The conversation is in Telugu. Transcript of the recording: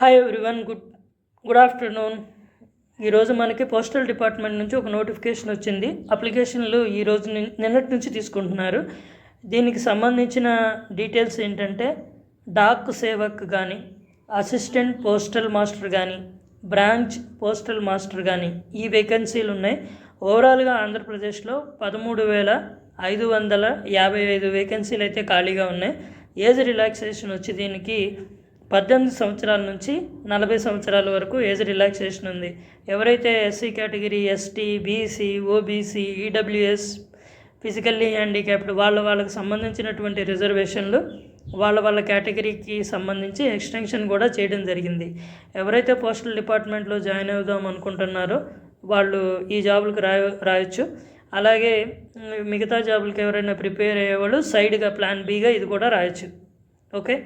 Hi everyone good good afternoon ఈరోజు మనకి పోస్టల్ డిపార్ట్మెంట్ నుంచి ఒక నోటిఫికేషన్ వచ్చింది. అప్లికేషన్లు ఈరోజు నిన్నటి నుంచి తీసుకుంటున్నారు. దీనికి సంబంధించిన డీటెయిల్స్ ఏంటంటే డాక్ సేవక్ కానీ అసిస్టెంట్ పోస్టల్ మాస్టర్ కానీ బ్రాంచ్ పోస్టల్ మాస్టర్ కానీ ఈ వేకెన్సీలు ఉన్నాయి. ఓవరాల్గా ఆంధ్రప్రదేశ్లో పదమూడు వేల ఐదు వందల యాభై ఐదు వేకెన్సీలు అయితే ఖాళీగా ఉన్నాయి. ఏజ్ రిలాక్సేషన్ వచ్చి దీనికి పద్దెనిమిది సంవత్సరాల నుంచి నలభై సంవత్సరాల వరకు ఏజ్ రిలాక్సేషన్ ఉంది. ఎవరైతే SC category ST BC OBC EWS physically handicapped వాళ్ళ వాళ్ళకి సంబంధించినటువంటి రిజర్వేషన్లు వాళ్ళ వాళ్ళ కేటగిరీకి సంబంధించి ఎక్స్టెన్షన్ కూడా చేయడం జరిగింది. ఎవరైతే పోస్టల్ డిపార్ట్మెంట్లో జాయిన్ అవుదాం అనుకుంటున్నారో వాళ్ళు ఈ జాబులకు రాయ రాయొచ్చు. అలాగే మిగతా జాబులకు ఎవరైనా ప్రిపేర్ అయ్యేవాళ్ళు సైడ్గా ప్లాన్ బీగా ఇది కూడా రాయొచ్చు. ఓకే?